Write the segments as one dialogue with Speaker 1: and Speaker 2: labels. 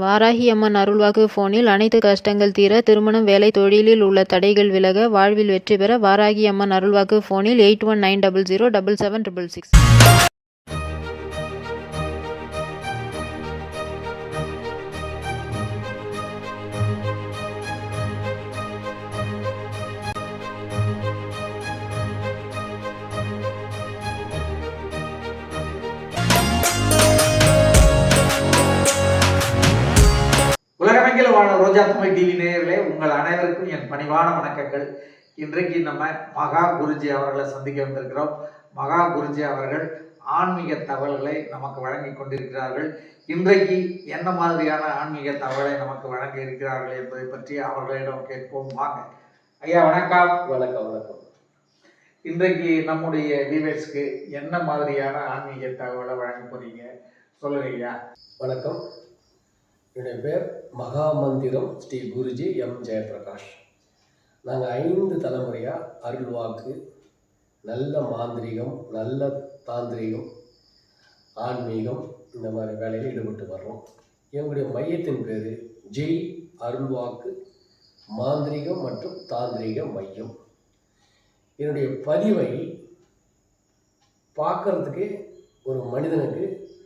Speaker 1: வாராகி அம்மன் அருள்வாக்கு போனில் அனைத்து கஷ்டங்கள் தீர திருமணம் வேலை தொழிலில் உள்ள தடைகள் விலக வாழ்வில் வெற்றி பெற வாராகி அம்மன் அருள்வாக்கு போனில் eight one nine double zero double seven triple six.
Speaker 2: வாழ ரோஜா தமிழ் டிவி நேயர்களே உங்கள் அனைவருக்கும் என் பணிவான வணக்கங்கள். இன்றைக்கு நம்ம மகா குருஜி அவர்களை சந்திக்க வந்திருக்கிறோம். மகா குருஜி அவர்கள் ஆன்மீக தகவல்களை நமக்கு வழங்கி கொண்டிருக்கிறார்கள். இன்றைக்கு என்ன மாதிரியான ஆன்மீக தகவலை நமக்கு வழங்க இருக்கிறார்கள் என்பதை பற்றி அவர்களிடம் கேட்போம். வாங்க. ஐயா வணக்கம்.
Speaker 3: வணக்கம் வணக்கம்.
Speaker 2: இன்றைக்கு நம்முடைய வியூவர்ஸ்க்கு என்ன மாதிரியான ஆன்மீக தகவலை வழங்க போறீங்க? சொல்லுங்க ஐயா.
Speaker 3: வணக்கம். என்னுடைய பேர் மகாமந்திரம் ஸ்ரீ குருஜி எம். ஜெயபிரகாஷ். நாங்கள் ஐந்து தலைமுறையாக அருள்வாக்கு நல்ல மாந்திரீகம் நல்ல தாந்திரிகம் ஆன்மீகம் இந்த மாதிரி வேலையில் ஈடுபட்டு வர்றோம். எங்களுடைய மையத்தின் பேர் ஜெய் அருள்வாக்கு மாந்திரீகம் மற்றும் தாந்திரிக மையம். என்னுடைய பதிவை பார்க்கறதுக்கு ஒரு மனிதனுக்கு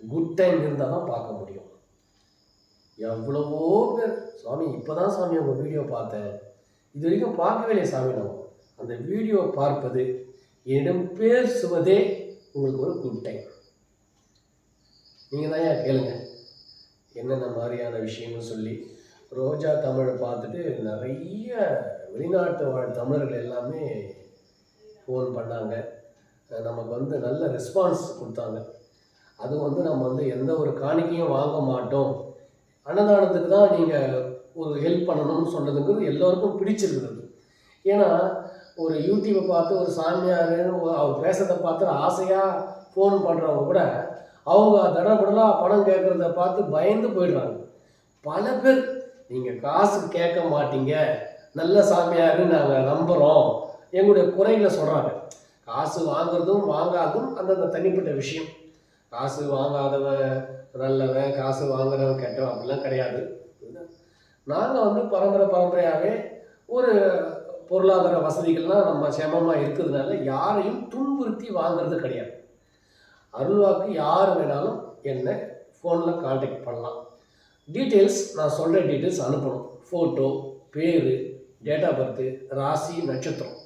Speaker 3: குட் டைம் இருந்தால் தான் பார்க்க முடியும். எவ்வளவோ பேர். சுவாமி இப்போ தான் சாமி உங்கள் வீடியோ பார்த்தேன். இது வரைக்கும் பார்க்கவே இல்லையே சாமி நான் அந்த வீடியோ பார்ப்பது என்னிடம் பேசுவதே உங்களுக்கு ஒரு குட் டைம் நீங்கள் தான் ஏன் கேளுங்க? என்னென்ன மாதிரியான விஷயங்கள் சொல்லி. ரோஜா தமிழை பார்த்துட்டு நிறைய வெளிநாட்டு வாழ் தமிழர்கள் எல்லாமே ஃபோன் பண்ணாங்க. நமக்கு வந்து நல்ல ரெஸ்பான்ஸ் கொடுத்தாங்க. அது வந்து நம்ம வந்து எந்த ஒரு காணிக்கையும் வாங்க மாட்டோம். அன்னதானத்துக்கு தான் நீங்கள் ஒரு ஹெல்ப் பண்ணணும்னு சொன்னதுங்கிறது எல்லோருக்கும் பிடிச்சிருக்கிறது ஏன்னா ஒரு யூடியூப்பை பார்த்து ஒரு சாமியார் அவர் பேசுறதை பார்த்து ஆசையாக ஃபோன் பண்ணுறவங்க கூட அவங்க தடபடலாக பணம் கேட்குறத பார்த்து பயந்து போயிடுறாங்க. பல பேர் நீங்கள் காசு கேட்க மாட்டீங்க. நல்ல சாமியாருன்னு நாங்கள் நம்புகிறோம் எங்களுடைய குறைகளை சொல்கிறாங்க காசு வாங்குறதும் வாங்காதும் அந்தந்த தனிப்பட்ட விஷயம். காசு வாங்காதவன் நல்லவன் காசு வாங்குறவன் கெட்டவன் அப்படிலாம் கிடையாது. நாங்கள் வந்து பரம்பரை பரம்பரையாகவே ஒரு பொருளாதார வசதிகள்லாம் நம்ம சேமமாக இருக்கிறதுனால யாரையும் துன்புறுத்தி வாங்குறது கிடையாது. அருள்வாக்கு யார் வேணாலும் என்னை ஃபோனில் காண்டாக்ட் பண்ணலாம். டீட்டெயில்ஸ் நான் சொல்கிற டீட்டெயில்ஸ் அனுப்பணும். ஃபோட்டோ பேர் டேட் ஆஃப் பர்த்து ராசி நட்சத்திரம்.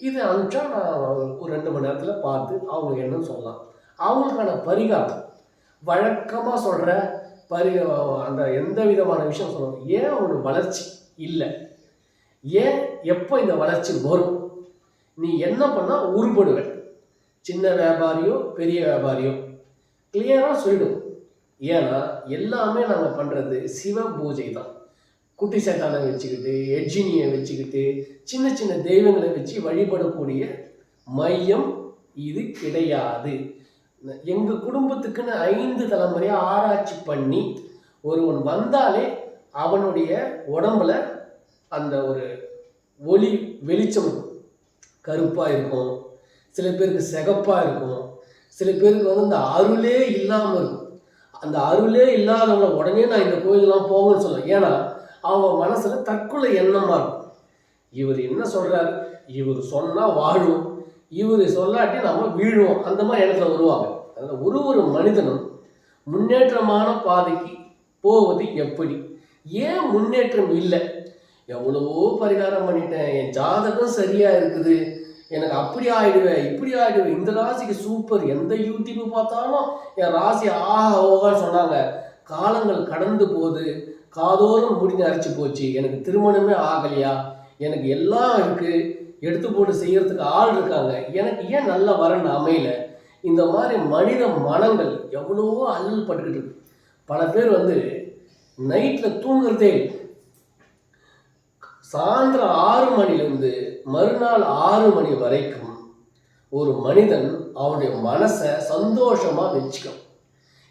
Speaker 3: இது அனுப்பிச்சா நான் ஒரு ரெண்டு மணி நேரத்தில் பார்த்து அவங்க என்னன்னு சொல்லலாம். அவங்களுக்கான பரிகாரம். வழக்கமாக சொல்கிற பரி அந்த எந்த விதமான விஷயம் சொல்லணும் ஏன் ஒரு வளர்ச்சி இல்லை? ஏன் எப்போ இந்த வளர்ச்சி வரும்? நீ என்ன பண்ணால் உருப்படுவ சின்ன வியாபாரியோ பெரிய வியாபாரியோ. கிளியராக சொல்லிடும். ஏன்னா எல்லாமே நாங்கள் பண்ணுறது சிவ பூஜை தான். குட்டி சேத்தானை வச்சுக்கிட்டு எட்ஜினியை வச்சுக்கிட்டு சின்ன சின்ன தெய்வங்களை வச்சு வழிபடக்கூடிய மையம் இது கிடையாது. எங்கள் குடும்பத்துக்குன்னு ஐந்து தலைமுறையாக ஆராய்ச்சி பண்ணி ஒருவன் வந்தாலே அவனுடைய உடம்புல அந்த ஒரு ஒளி வெளிச்சம் கருப்பாக இருக்கும். சில பேருக்கு சிகப்பாக இருக்கும். சில பேருக்கு வந்து அந்த அருளே இல்லாமல் இருக்கும். அந்த அருளே இல்லாதவங்கள உடனே நான் இந்த கோயிலெலாம் போகணும்னு சொல்லுவேன் ஏன்னா அவங்க மனசில் தற்கொலை எண்ணமாக இருக்கும். இவர் என்ன சொல்கிறாரு இவர் சொன்னால் வாழும். இவர் சொல்லாட்டி நம்ம வீழுவோம். அந்த மாதிரி இடத்துல வருவாங்க. அதனால் ஒரு ஒரு மனிதனும் முன்னேற்றமான பாதைக்கு போவது எப்படி? ஏன் முன்னேற்றம் இல்லை? எவ்வளவோ பரிகாரம் பண்ணிட்டேன். என் ஜாதகம் சரியாக இருக்குது. எனக்கு அப்படி ஆயிடுவேன் இப்படி ஆயிடுவேன் இந்த ராசிக்கு சூப்பர் எந்த யூடியூப் பார்த்தாலும் என் ராசி ஆஹா ஓகான்னு சொன்னாங்க. காலங்கள் கடந்து போது காதோறும் முடிஞ்சு அரைச்சி போச்சு. எனக்கு திருமணமே ஆகலையா? எனக்கு எல்லாம் இருக்குது எடுத்து போட்டு செய்கிறதுக்கு ஆள் இருக்காங்க. எனக்கு ஏன் நல்ல வரன் அமையல? இந்த மாதிரி மனித மனங்கள் எவ்வளவோ அல்லல் பட்டுக்கிட்டு இருக்கு. பல பேர் வந்து நைட்டில் தூங்குறதே சாயந்தரம் ஆறு மணிலேருந்து மறுநாள் ஆறு மணி வரைக்கும் ஒரு மனிதன் அவனுடைய மனசை சந்தோஷமாக வச்சுக்கணும்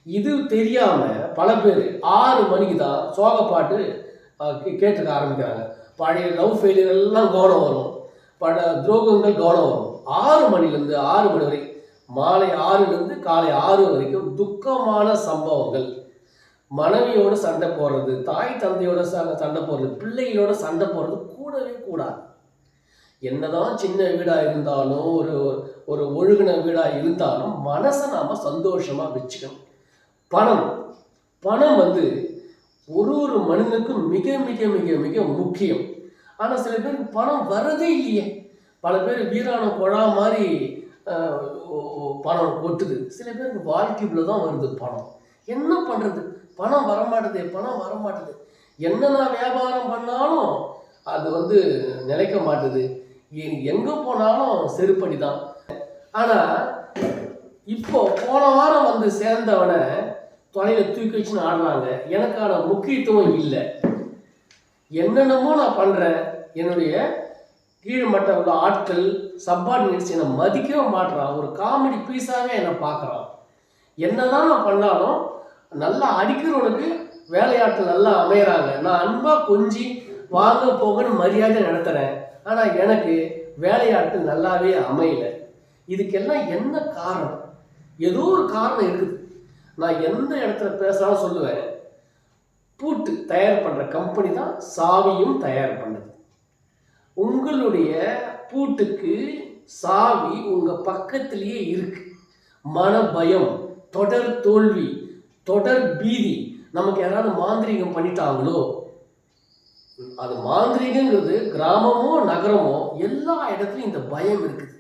Speaker 3: இது தெரியாமல் பல பேர் ஆறு மணிக்கு தான் சோக பாட்டு கேட்டுக்க ஆரம்பிக்கிறாங்க. பழைய லவ் ஃபெயிலியர் எல்லாம் கவனம் வரும். பல துரோகங்கள் கவனம் வரும். ஆறு மணிலேருந்து ஆறு மணி வரை மாலை ஆறுலேருந்து காலை ஆறு வரைக்கும் துக்கமான சம்பவங்கள். மனைவியோட சண்டை போடுறது தாய் தந்தையோட ச- சண்டை போடுறது பிள்ளைகளோட சண்டை போடுறது கூடவே கூடாது. என்னதான் சின்ன வீடாக இருந்தாலும் ஒரு ஒரு ஒழுகின வீடாக இருந்தாலும் மனசை நாம் சந்தோஷமாக வச்சுக்கணும். பணம். பணம் வந்து ஒரு ஒரு மனிதனுக்கும் மிக மிக மிக மிக முக்கியம். ஆனால் சில பேருக்கு பணம் வரதே இல்லையே. பல பேர் வீரான குழா மாதிரி பணம் கொட்டுது. சில பேருக்கு வாழ்க்கைக்குள்ள தான் வருது பணம். என்ன பண்ணுறது பணம் வரமாட்டுது பணம் வரமாட்டுது. என்னென்ன வியாபாரம் பண்ணாலும் அது வந்து நிலைக்க மாட்டுது. எங்கே போனாலும் செருப்படி தான். ஆனால் இப்போ போன வாரம் வந்து சேர்ந்தவனை தொலைல தூக்கி வச்சுன்னு ஆடுறாங்க எனக்கான முக்கியத்துவம் இல்லை. என்னென்னமோ நான் பண்ணுறேன் என்னுடைய கீழ்மட்ட உள்ள ஆட்கள் சப்பார்டினேட்ஸ் என்னை மதிக்கவே மாட்றான் ஒரு காமெடி பீஸாகவே என்னை பார்க்குறான் என்னதான் நான் பண்ணாலும் நல்லா அடிக்கிறவனுக்கு வேலையாட்கள் நல்லா அமையிறாங்க. நான் அன்பாக கொஞ்சி வாங்க போகன்னு மரியாதை நடத்துகிறேன் ஆனால் எனக்கு வேலையாட்கள் நல்லாவே அமையலை. இதுக்கெல்லாம் என்ன காரணம்? ஏதோ ஒரு காரணம் இருக்குது. நான் எந்த இடத்துல பேசுகிறாலும் சொல்லுவேன். பூட்டு தயார் பண்ணுற கம்பெனி தான் சாவியும் தயார் பண்ணுது. உங்களுடைய பூட்டுக்கு சாவி உங்கள் பக்கத்திலேயே இருக்கு. மன பயம் தொடர் தோல்வி தொடர் பீதி. நமக்கு யாராவது மாந்திரீகம் பண்ணிட்டாங்களோ அது மாந்திரீகங்கிறது கிராமமோ நகரமோ எல்லா இடத்துலையும் இந்த பயம் இருக்குது.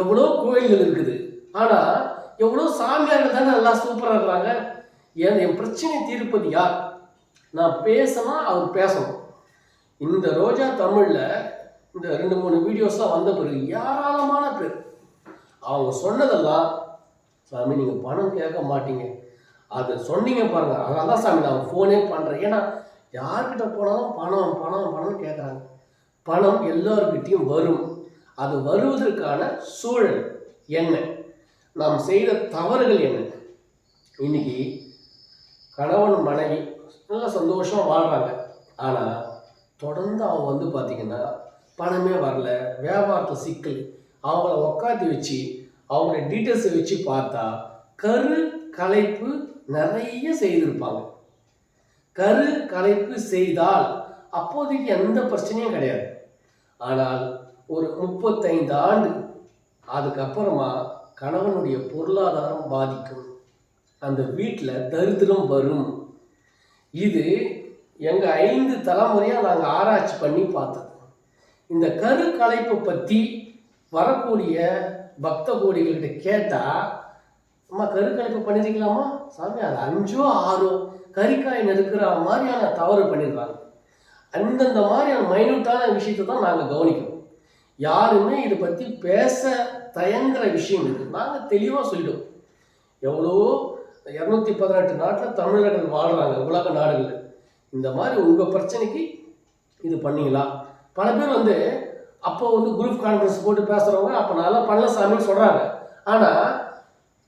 Speaker 3: எவ்வளோ கோயில்கள் இருக்குது. ஆனால் எவ்வளோ சாமியார்கள் தானே நல்லா சூப்பராக இருக்கிறாங்க. என் என் பிரச்சனை தீர்ப்பது யார்? நான் பேசினா அவர் பேசணும். இந்த ரோஜா தமிழில் இந்த ரெண்டு மூணு வீடியோஸ்லாம் வந்த பிறகு ஏராளமான பேர். அவங்க சொன்னதெல்லாம் சாமி நீங்கள் பணம் கேட்க மாட்டீங்க. அது சொன்னீங்க பாருங்கள் அதனால தான் சாமி நான் ஃபோனே பண்ணுறேன் ஏன்னா யார்கிட்ட போனாலும் பணம் பணம் பணம் கேட்குறாங்க. பணம் எல்லோருக்கிட்டையும் வரும். அது வருவதற்கான சூழல் என்ன? நாம் செய்த தவறுகள் என்ன? இன்னைக்கு கணவன் மனைவி நல்லா சந்தோஷமாக வாழ்கிறாங்க ஆனால் தொடர்ந்து அவங்க வந்து பார்த்தீங்கன்னா பணமே வரல வியாபாரத்தை சிக்கல். அவங்கள உக்காத்தி வச்சு அவங்கள டீட்டெயில்ஸை வச்சு பார்த்தா கரு கலைப்பு நிறைய செய்திருப்பாங்க. கரு கலைப்பு செய்தால் அப்போதைக்கு எந்த பிரச்சனையும் கிடையாது. ஆனால் ஒரு முப்பத்தைந்து ஆண்டு அதுக்கப்புறமா கணவனுடைய பொருளாதாரம் பாதிக்கும். அந்த வீட்டில் தரித்திரம் வரும். இது எங்கள் ஐந்து தலைமுறையாக நாங்கள் ஆராய்ச்சி பண்ணி பார்த்தோம். இந்த கரு கலைப்பை பற்றி வரக்கூடிய பக்த கோடிகள்கிட்ட கேட்டால் அம்மா கருக்கலைப்பு பண்ணிருக்கலாமா சாமி அது அஞ்சோ ஆறோ கறிக்காய் நெருக்கிற மாதிரியான தவறு பண்ணிடுறாங்க அந்தந்த மாதிரியான மைனூட்டான விஷயத்தை தான் நாங்கள் கவனிக்கிறோம் யாருமே இதை பற்றி பேச தயங்குற விஷயம் இது. நாங்கள் தெளிவாக சொல்லிடுவோம் எவ்வளோ இரநூத்தி பதினெட்டு நாட்டில் தமிழர்கள் வாழ்கிறாங்க உலக நாடுகளில். இந்த மாதிரி உங்கள் பிரச்சனைக்கு இது பண்ணிங்களா? பல பேர் வந்து அப்போ வந்து குரூப் கான்ஃபரன்ஸ் போட்டு பேசுகிறவங்க அப்போ நல்லா பண்ணல சாமின்னு சொல்கிறாங்க ஆனால்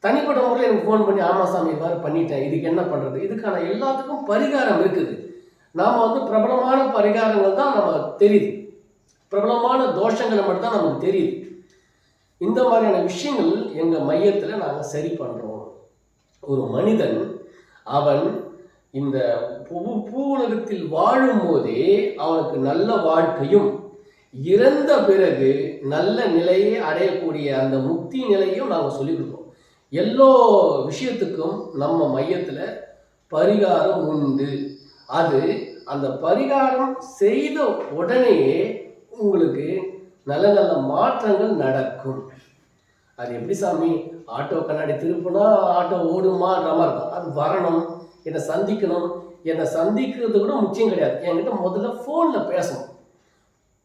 Speaker 3: தனிப்பட்ட முறையில் எனக்கு ஃபோன் பண்ணி ஆமா சாமி இது மாதிரி பண்ணிட்டேன். இதுக்கு என்ன பண்ணுறது இதுக்கான எல்லாத்துக்கும் பரிகாரம் இருக்குது. நாம் வந்து பிரபலமான பரிகாரங்கள் தான் நம்ம தெரியுது. பிரபலமான தோஷங்களை மட்டும்தான் நமக்கு தெரியுது. இந்த மாதிரியான விஷயங்கள் எங்கள் மையத்தில் நாங்கள் சரி பண்ணுறோம் ஒரு மனிதன் அவன் இந்த பூ பூவுலகத்தில் வாழும் போதே அவனுக்கு நல்ல வாழ்க்கையும் இறந்த பிறகு நல்ல நிலையை அடையக்கூடிய அந்த முக்தி நிலையும் நாங்கள் சொல்லிக் கொடுப்போம் எல்லா விஷயத்துக்கும் நம்ம மையத்தில் பரிகாரம் உண்டு. அது அந்த பரிகாரம் செய்த உடனேயே உங்களுக்கு நல்ல நல்ல மாற்றங்கள் நடக்கும். அது எப்படி சாமி? ஆட்டோ கண்ணாடி திருப்புனா ஆட்டோ ஓடுமான்ற மாதிரி இருக்கும் அது வரணும். என்னை சந்திக்கணும். என்னை சந்திக்கிறது கூட முக்கியம் கிடையாது. என்கிட்ட முதல்ல ஃபோனில் பேசணும்.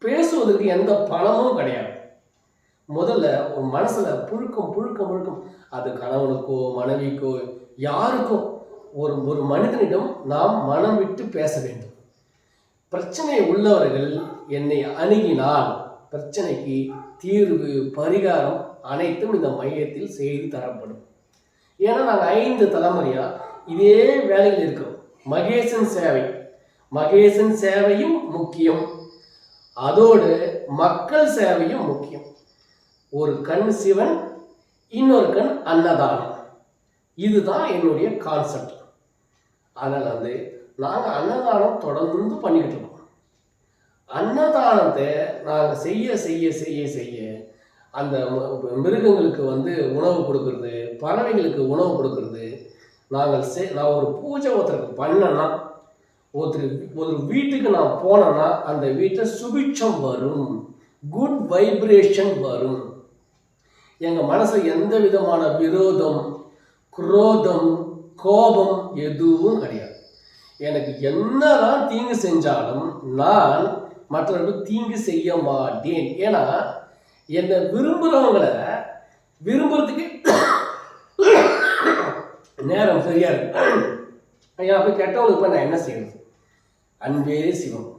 Speaker 3: பேசுவதற்கு எந்த பணமும் கிடையாது. முதல்ல ஒரு மனசில் புழுக்கம் புழுக்கம் புழுக்கம். அது கணவனுக்கோ மனைவிக்கோ யாருக்கும் ஒரு ஒரு மனிதனிடம் நாம் மனம் விட்டு பேச வேண்டும். பிரச்சனை உள்ளவர்கள் என்னை அணுகினால் பிரச்சனைக்கு தீர்வு பரிகாரம் அனைத்தும் இந்த மையத்தில் செய்து தரப்படும். ஏன்னா நாங்கள் ஐந்து தலைமுறையாக இதே வேலையில் இருக்கிறோம் மகேசன் சேவை. மகேசன் சேவையும் முக்கியம். அதோடு மக்கள் சேவையும் முக்கியம். ஒரு கண் சிவன் இன்னொரு கண் அன்னதானம். இதுதான் என்னுடைய கான்செப்ட் அதனால் வந்து நாங்கள் அன்னதானம் தொடர்ந்து பண்ணிக்கிட்டு இருக்கோம். அன்னதானத்தை நாங்கள் செய்ய செய்ய செய்ய செய்ய அந்த மிருகங்களுக்கு வந்து உணவு கொடுக்கறது பறவைங்களுக்கு உணவு கொடுக்கறது நாங்கள் செ நான் ஒரு பூஜை ஒருத்தருக்கு பண்ணேன்னா ஒருத்தர் ஒரு வீட்டுக்கு நான் போனேன்னா அந்த வீட்டில் சுபிட்சம் வரும். குட் வைப்ரேஷன் வரும். எங்கள் மனசில் எந்த விதமான விரோதம் குரோதம் கோபம் எதுவும் கிடையாது. எனக்கு என்னதான் தீங்கு செஞ்சாலும் நான் மற்றவர்களுக்கு தீங்கு செய்ய மாட்டேன். ஏன்னா என்னை விரும்புகிறவங்களை விரும்புறதுக்கு நேரம் சரியா இருக்கு. ஐயா போய் கெட்டவனுக்கு போய் நான் என்ன செய்யறது அன்பே சிவம்.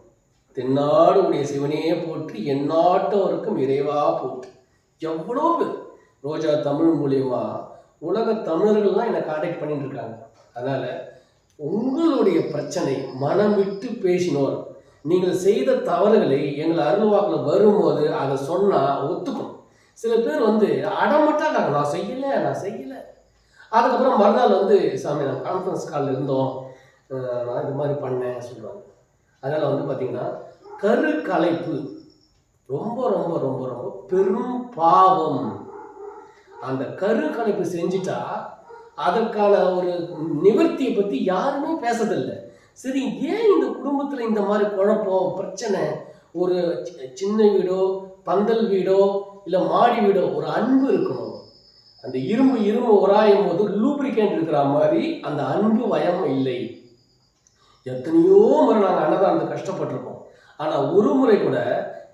Speaker 3: தென்னாடுடைய சிவனையே போற்றி எந்நாட்டவருக்கும் இறைவா போற்றி. எவ்வளோ பேர். ரோஜா தமிழ் மூலியமா உலக தமிழர்கள்லாம் என்னை காண்டாக்ட் பண்ணிட்டு இருக்காங்க அதனால உங்களுடைய பிரச்சனை மனம் விட்டு பேசினோர் நீங்கள் செய்த தவறுகளை எங்கள் அருள்வாக்கில் வரும்போது அதை சொன்னால் ஒத்துக்கணும் சில பேர் வந்து அடமட்டா நான் செய்யலை நான் செய்யலை. அதுக்கப்புறம் மறுநாள் வந்து சாமி நான் கான்ஃபரன்ஸ் காலில் இருந்தோம். நான் இது மாதிரி பண்ணேன் சொல்லுவாங்க அதனால் வந்து பார்த்திங்கன்னா கரு கலைப்பு ரொம்ப ரொம்ப ரொம்ப ரொம்ப பெரும் பாவம். அந்த கரு கலைப்பு செஞ்சிட்டா அதற்கான ஒரு நிவர்த்தியை பற்றி யாருமே பேசுறதில்லை. சரி ஏன் இந்த குடும்பத்தில் இந்த மாதிரி குழப்பம் பிரச்சனை? ஒரு சின்ன வீடோ பந்தல் வீடோ இல்லை மாடி வீடோ ஒரு அன்பு இருக்கணும். அந்த இரும்பு இரும்பு உராயும் போது லூப்ரிகேண்ட் இருக்கிற மாதிரி அந்த அன்பு வயம் இல்லை. எத்தனையோ முறை நாங்கள் அன்னதானத்தை கஷ்டப்பட்டிருக்கோம். ஆனால் ஒரு முறை கூட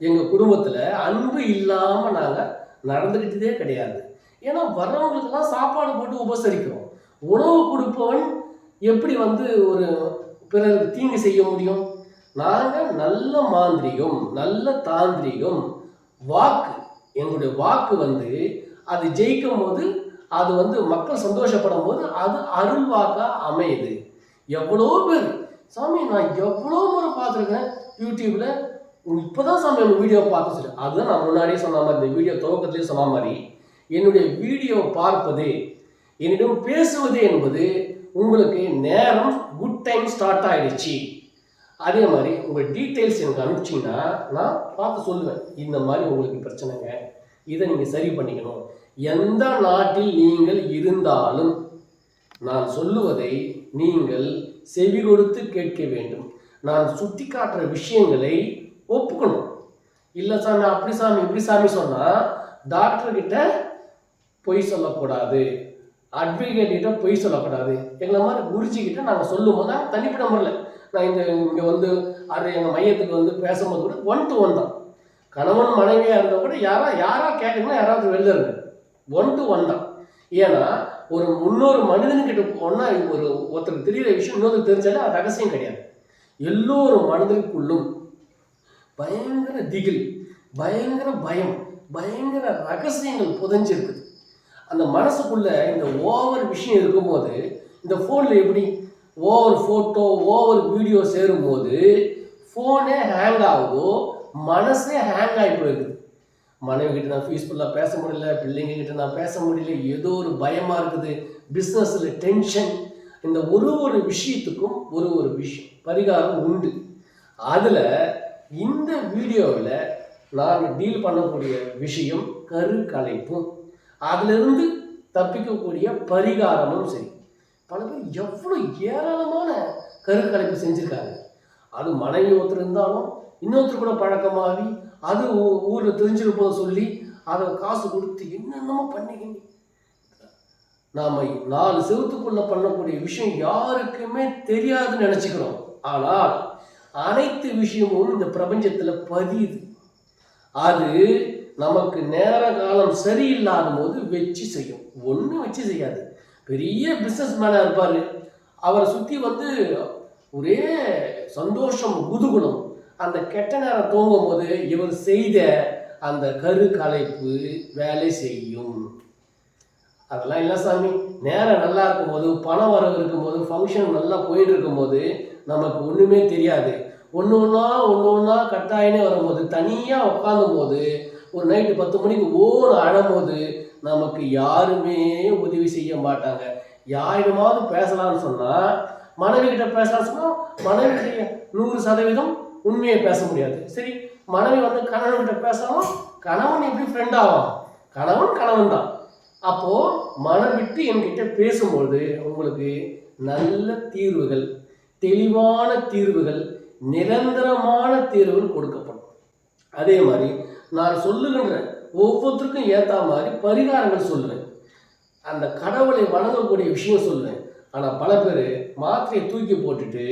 Speaker 3: எங்கள் குடும்பத்தில் அன்பு இல்லாமல் நாங்கள் நடந்துக்கிட்டதே கிடையாது. ஏன்னா வர்றவங்களுக்கெல்லாம் சாப்பாடு போட்டு உபசரிக்கிறோம். உணவு கொடுப்பவன் எப்படி வந்து ஒரு பிறருக்கு தீங்கு செய்ய முடியும்? நாங்கள் நல்ல மாந்திரிகம் நல்ல தாந்திரிகம். வாக்கு எங்களுடைய வாக்கு வந்து அது ஜெயிக்கும் போது அது வந்து மக்கள் சந்தோஷப்படும் போது அது அருள்வாக்கா அமையுது. எவ்வளோ பேர் சாமி நான் எவ்வளோ முறை பார்த்துருக்கேன் யூடியூப்ல இப்போதான் சாமி உங்கள் வீடியோ பார்த்து சொல்லி அதுதான் நான் முன்னாடியே சொன்ன மாதிரி இந்த வீடியோ துவக்கத்திலே சொன்ன மாதிரி என்னுடைய வீடியோ பார்ப்பது என்னிடம் பேசுவது என்பது உங்களுக்கு நேரம் குட் டைம் ஸ்டார்ட் ஆகிடுச்சு அதே மாதிரி உங்கள் டீட்டெயில்ஸ் எனக்கு அனுப்பிச்சிங்கன்னா நான் பார்த்து சொல்லுவேன். இந்த மாதிரி உங்களுக்கு பிரச்சனைங்க இதை நீங்கள் சரி பண்ணிக்கணும். எந்த நாட்டில் நீங்கள் இருந்தாலும் நான் சொல்லுவதை நீங்கள் செவி கொடுத்து கேட்க வேண்டும். நான் சுட்டி காட்டுற விஷயங்களை ஒப்புக்கணும். இல்லை சாமி அப்படி சாமி இப்படி சாமி சொன்னால் டாக்டர்கிட்ட பொய் சொல்லக்கூடாது. அட்வொகேட் கிட்ட பொய் சொல்லக்கூடாது. எங்களை மாதிரி குருஜி கிட்ட நாங்கள் சொல்லும் போது நாங்கள் தனிப்பட்ட முறையில். நான் இந்த இங்கே வந்து அது எங்கள் மையத்துக்கு வந்து பேசும்போது கூட ஒன் டு ஒன் தான். கணவன் மனைவியாக இருந்தால் கூட யாரா யாராக கேட்கணும்னா யாராவது வெளில இருக்கு ஒன் டு ஒன் தான். ஏன்னா ஒரு முன்னொரு மனிதன்கிட்ட போனால் ஒரு ஒருத்தருக்கு தெரியிற விஷயம் இன்னொரு தெரிஞ்சாலே அது ரகசியம் கிடையாது. எல்லோரும் மனதிற்குள்ளும் பயங்கர திகில் பயங்கர பயம் பயங்கர ரகசியங்கள் புதைஞ்சிருக்குது. அந்த மனசுக்குள்ள இந்த ஓவர் விஷயம் இருக்கும்போது இந்த ஃபோனில் எப்படி ஓவர் ஃபோட்டோ ஓவர் வீடியோ சேரும்போது ஃபோனே ஹேங் ஆகுதோ மனசே ஹேங் ஆகி போயிருக்குது மனைவி கிட்ட நான் பீஸ்ஃபுல்லாக பேச முடியல பிள்ளைங்க கிட்ட நான் பேச முடியல ஏதோ ஒரு பயமாக இருக்குது பிஸ்னஸில் டென்ஷன் இந்த ஒரு ஒரு விஷயத்துக்கும் ஒரு ஒரு விஷயம் பரிகாரம் உண்டு. அதில் இந்த வீடியோவில் நான் டீல் பண்ணக்கூடிய விஷயம் கருக்கலைப்பும் அதிலிருந்து தப்பிக்கக்கூடிய பரிகாரமும் சரி. பல பேர் எவ்வளோ ஏராளமான கருக்கலைப்பு செஞ்சுருக்காங்க. அது மனைவி ஒருத்தர் இருந்தாலும் இன்னொருத்தர் கூட பழக்கமாகி அது ஊரில் தெரிஞ்சிருப்பதை சொல்லி அதை காசு கொடுத்து என்னென்னமோ பண்ணிக்கிங்க நாம் நாலு செவத்துக்குள்ள பண்ணக்கூடிய விஷயம் யாருக்குமே தெரியாதுன்னு நினச்சிக்கிறோம். ஆனால் அனைத்து விஷயமும் இந்த பிரபஞ்சத்தில் பதியுது. அது நமக்கு நேர காலம் சரியில்லாத போது வச்சு செய்யும். ஒன்றும் வச்சு செய்யாது. பெரிய பிஸ்னஸ் மேனாக இருப்பார். அவரை சுற்றி வந்து ஒரே சந்தோஷம் குதுகுணம் அந்த கெட்ட நேரம் தூங்கும் போது இவர் செய்த அந்த கரு கலைப்பு வேலை செய்யும். அதெல்லாம் இல்லை சாமி. நேரம் நல்லா இருக்கும்போது பணம் வரவு இருக்கும்போது ஃபங்க்ஷன் நல்லா போயிட்டு இருக்கும்போது நமக்கு ஒன்றுமே தெரியாது. ஒன்று ஒன்றா ஒன்று ஒன்றா கட்டாயினே வரும்போது தனியாக உட்காந்தும் போது ஒரு நைட்டு பத்து மணிக்கு ஓடு அழும்போது நமக்கு யாருமே உதவி செய்ய மாட்டாங்க. யாரிடமாவது பேசலாம்னு சொன்னால் மனைவி கிட்ட பேசலாம் சொன்னால் மனைவி நூறு சதவீதம் உண்மையை பேச முடியாது. சரி மனைவி வந்து கணவன் பேசணும் கணவன் எப்படி ஃப்ரெண்ட் ஆகும் கணவன் கணவன் தான். அப்போ மனம் விட்டு என்கிட்ட பேசும்பொழுது உங்களுக்கு நல்ல தீர்வுகள் தெளிவான தீர்வுகள் நிரந்தரமான தீர்வுகள் கொடுக்கப்படும். அதே மாதிரி நான் சொல்லுகின்ற ஒவ்வொருத்தருக்கும் ஏற்ற மாதிரி பரிகாரங்கள் சொல்லுவேன். அந்த கடவுளை வணங்கக்கூடிய விஷயம் சொல்லுவேன். ஆனால் பல பேர் மாத்திரையை தூக்கி போட்டுட்டு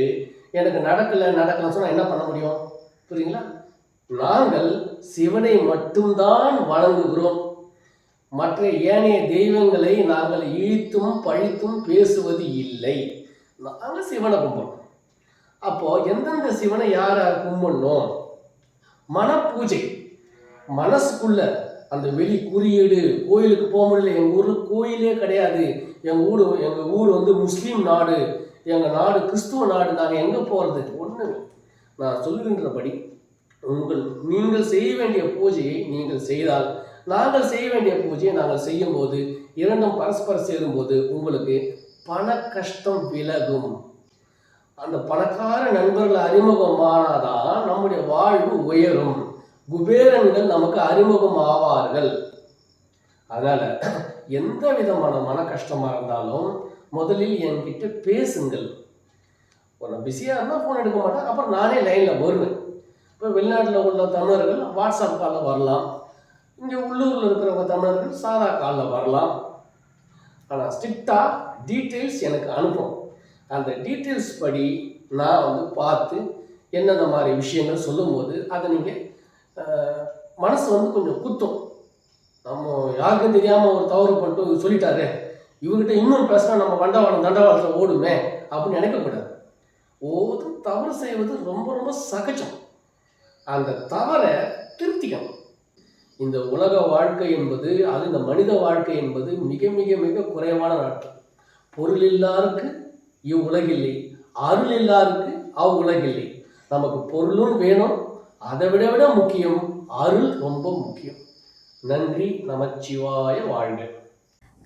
Speaker 3: எனக்கு நடக்கலை நடக்கலைன்னு சொன்னால் என்ன பண்ண முடியும்? புரியுங்களா? நாங்கள் சிவனை மட்டும்தான் வணங்குகிறோம். மற்ற ஏனைய தெய்வங்களை நாங்கள் இழித்தும் பழித்தும் பேசுவது இல்லை. நாங்கள் சிவனை கும்பிடணும் அப்போ எந்தெந்த சிவனை யார் யார் கும்பிடணும்? பூஜை மனசுக்குள்ள அந்த வெளி குறியீடு கோயிலுக்கு போக முடியல. எங்கள் ஊரில் கோயிலே கிடையாது. எங்கள் ஊர் எங்கள் ஊர் வந்து முஸ்லீம் நாடு. எங்கள் நாடு கிறிஸ்துவ நாடு நாங்கள் எங்கே போகிறது ஒன்று நான் சொல்லுகின்றபடி உங்கள் நீங்கள் செய்ய வேண்டிய பூஜையை நீங்கள் செய்தால் நாங்கள் செய்ய வேண்டிய பூஜையை நாங்கள் செய்யும்போது இரண்டும் பரஸ்பரம் சேரும்போது உங்களுக்கு பண கஷ்டம் விலகும். அந்த பணக்கார நண்பர்கள் அறிமுகமானாதான் நம்முடைய வாழ்வு உயரும். குபேரன்கள் நமக்கு அறிமுகம் ஆவார்கள் அதனால எந்த விதமான மன கஷ்டமாக இருந்தாலும் முதலில் என்கிட்ட பேசுங்கள். ஒரு பிஸியாக இருந்தால் ஃபோன் எடுக்க மாட்டேன். அப்புறம் நானே லைனில் வருவேன் இப்போ வெளிநாட்டில் உள்ள தமிழர்கள் வாட்ஸ்அப் காலில் வரலாம். இங்கே உள்ளூரில் இருக்கிறவங்க தமிழர்கள் சாதா காலில் வரலாம். ஆனால் ஸ்ட்ரிக்டாக டீட்டெயில்ஸ் எனக்கு அனுப்பும் அந்த டீட்டெயில்ஸ் படி நான் வந்து பார்த்து என்னென்ன மாதிரி விஷயங்கள் சொல்லும்போது அதை நீங்கள் மனசு வந்து கொஞ்சம் குத்தும். நம்ம யாருக்கும் தெரியாமல் ஒரு தவறு பண்ணிட்டு சொல்லிட்டாரு. இவர்கிட்ட இன்னும் பேசினா நம்ம வண்டவாளம் தண்டவாளத்தில் ஓடுமே அப்படின்னு நினைக்கக்கூடாது. ஒவ்வொருத்தரும் தவறு செய்வது ரொம்ப ரொம்ப சகஜம். அந்த தவறை திருத்திக்கணும். இந்த உலக வாழ்க்கை என்பது அது இந்த மனித வாழ்க்கை என்பது மிக மிக மிக குறைவான நாட்கள். பொருள் இல்லாருக்கு இவ்வுலகில்லை அருள் இல்லாருக்கு அவ்வுலகில்லை நமக்கு பொருளும் வேணும் அதை விட விட முக்கியம் அருள் ரொம்ப முக்கியம். நன்றி நமச்சிவாய வாழ்க.